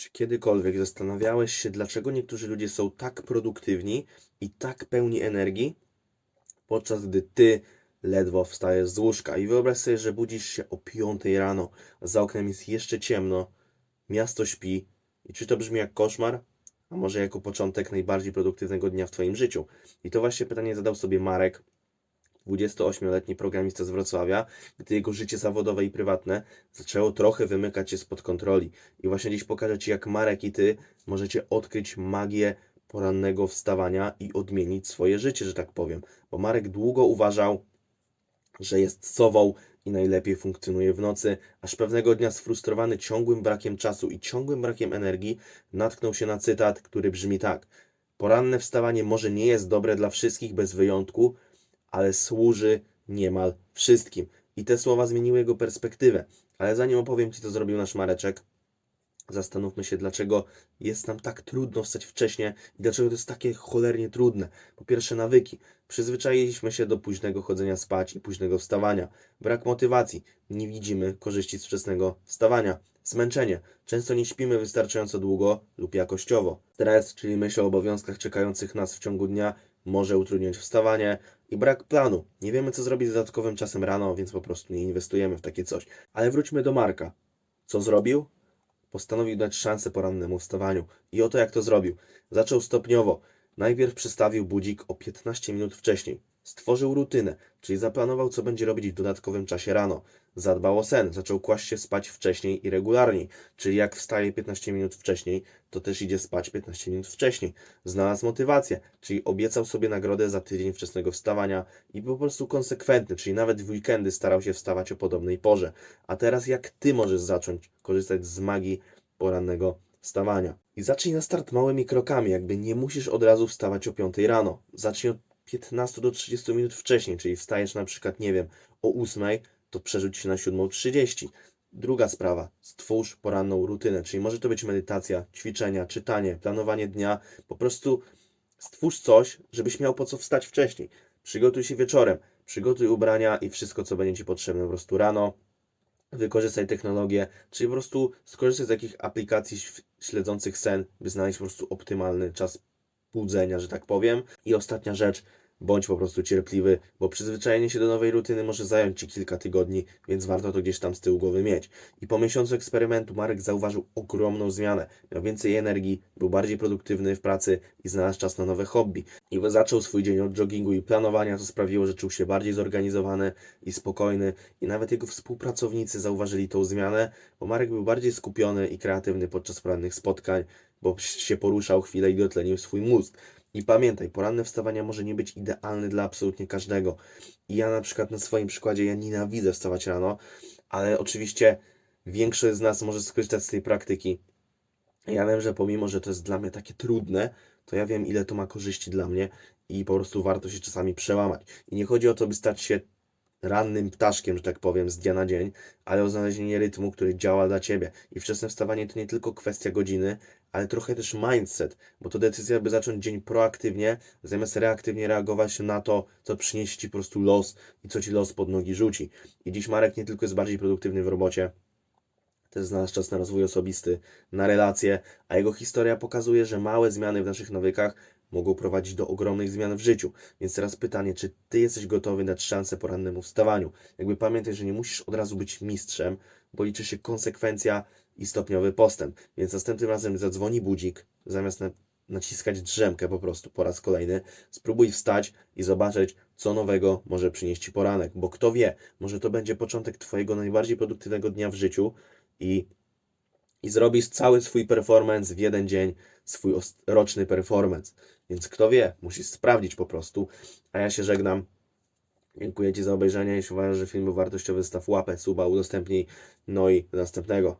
Czy kiedykolwiek zastanawiałeś się, dlaczego niektórzy ludzie są tak produktywni i tak pełni energii, podczas gdy ty ledwo wstajesz z łóżka? I wyobraź sobie, że budzisz się o 5 rano, za oknem jest jeszcze ciemno, miasto śpi. I czy to brzmi jak koszmar? A może jako początek najbardziej produktywnego dnia w Twoim życiu? I to właśnie pytanie zadał sobie Marek, 28-letni programista z Wrocławia, gdy jego życie zawodowe i prywatne zaczęło trochę wymykać się spod kontroli. I właśnie dziś pokażę Ci, jak Marek i Ty możecie odkryć magię porannego wstawania i odmienić swoje życie, że tak powiem. Bo Marek długo uważał, że jest sową i najlepiej funkcjonuje w nocy, aż pewnego dnia sfrustrowany ciągłym brakiem czasu i ciągłym brakiem energii natknął się na cytat, który brzmi tak: Poranne wstawanie może nie jest dobre dla wszystkich bez wyjątku, ale służy niemal wszystkim. I te słowa zmieniły jego perspektywę. Ale zanim opowiem Ci, co zrobił nasz Mareczek, zastanówmy się, dlaczego jest nam tak trudno wstać wcześnie i dlaczego to jest takie cholernie trudne. Po pierwsze, nawyki. Przyzwyczailiśmy się do późnego chodzenia spać i późnego wstawania. Brak motywacji. Nie widzimy korzyści z wczesnego wstawania. Zmęczenie. Często nie śpimy wystarczająco długo lub jakościowo. Stres, czyli myśl o obowiązkach czekających nas w ciągu dnia, może utrudniać wstawanie. I brak planu. Nie wiemy, co zrobić z dodatkowym czasem rano, więc po prostu nie inwestujemy w takie coś. Ale wróćmy do Marka. Co zrobił? postanowił dać szansę porannemu wstawaniu. I oto jak to zrobił. Zaczął stopniowo. Najpierw przystawił budzik o 15 minut wcześniej. Stworzył rutynę, czyli zaplanował, co będzie robić w dodatkowym czasie rano. Zadbał o sen, zaczął kłaść się spać wcześniej i regularniej, czyli jak wstaje 15 minut wcześniej, to też idzie spać 15 minut wcześniej. Znalazł motywację, czyli obiecał sobie nagrodę za tydzień wczesnego wstawania i był po prostu konsekwentny, czyli nawet w weekendy starał się wstawać o podobnej porze. A teraz jak ty możesz zacząć korzystać z magii porannego wstawania? I zacznij na start małymi krokami, jakby nie musisz od razu wstawać o 5 rano. Zacznij od 15 do 30 minut wcześniej, czyli wstajesz na przykład, nie wiem, o 8, to przerzuć się na 7.30. Druga sprawa, stwórz poranną rutynę, czyli może to być medytacja, ćwiczenia, czytanie, planowanie dnia. Po prostu stwórz coś, żebyś miał po co wstać wcześniej. Przygotuj się wieczorem, przygotuj ubrania i wszystko, co będzie Ci potrzebne po prostu rano. Wykorzystaj technologię, czyli po prostu skorzystaj z takich aplikacji śledzących sen, by znaleźć po prostu optymalny czas budzenia, że tak powiem. I ostatnia rzecz, bądź po prostu cierpliwy, bo przyzwyczajenie się do nowej rutyny może zająć Ci kilka tygodni, więc warto to gdzieś tam z tyłu głowy mieć. I po miesiącu eksperymentu Marek zauważył ogromną zmianę. Miał więcej energii, był bardziej produktywny w pracy i znalazł czas na nowe hobby. I zaczął swój dzień od joggingu i planowania, co sprawiło, że czuł się bardziej zorganizowany i spokojny. I nawet jego współpracownicy zauważyli tą zmianę, bo Marek był bardziej skupiony i kreatywny podczas porannych spotkań, bo się poruszał chwilę i dotlenił swój mózg. I pamiętaj, poranne wstawanie może nie być idealne dla absolutnie każdego. I ja na przykład na swoim przykładzie, ja nienawidzę wstawać rano, ale oczywiście większość z nas może skorzystać z tej praktyki. Ja wiem, że pomimo, że to jest dla mnie takie trudne, to ja wiem, ile to ma korzyści dla mnie i po prostu warto się czasami przełamać. I nie chodzi o to, by stać się rannym ptaszkiem, że tak powiem, z dnia na dzień, ale o znalezienie rytmu, który działa dla Ciebie. I wczesne wstawanie to nie tylko kwestia godziny, ale trochę też mindset, bo to decyzja, by zacząć dzień proaktywnie, zamiast reaktywnie reagować na to, co przyniesie Ci po prostu los i co Ci los pod nogi rzuci. I dziś Marek nie tylko jest bardziej produktywny w robocie, też znalazł czas na rozwój osobisty, na relacje, a jego historia pokazuje, że małe zmiany w naszych nawykach mogą prowadzić do ogromnych zmian w życiu. Więc teraz pytanie, czy ty jesteś gotowy dać szansę porannemu wstawaniu? Jakby pamiętaj, że nie musisz od razu być mistrzem, bo liczy się konsekwencja i stopniowy postęp. Więc następnym razem zadzwoni budzik, zamiast na, naciskać drzemkę po prostu po raz kolejny, spróbuj wstać i zobaczyć, co nowego może przynieść Ci poranek, bo kto wie, może to będzie początek Twojego najbardziej produktywnego dnia w życiu i i zrobisz cały swój performance w jeden dzień, swój roczny performance. Więc kto wie, musisz sprawdzić po prostu. A ja się żegnam. Dziękuję Ci za obejrzenie. Jeśli uważasz, że film był wartościowy, staw łapę, suba, udostępnij. No i do następnego.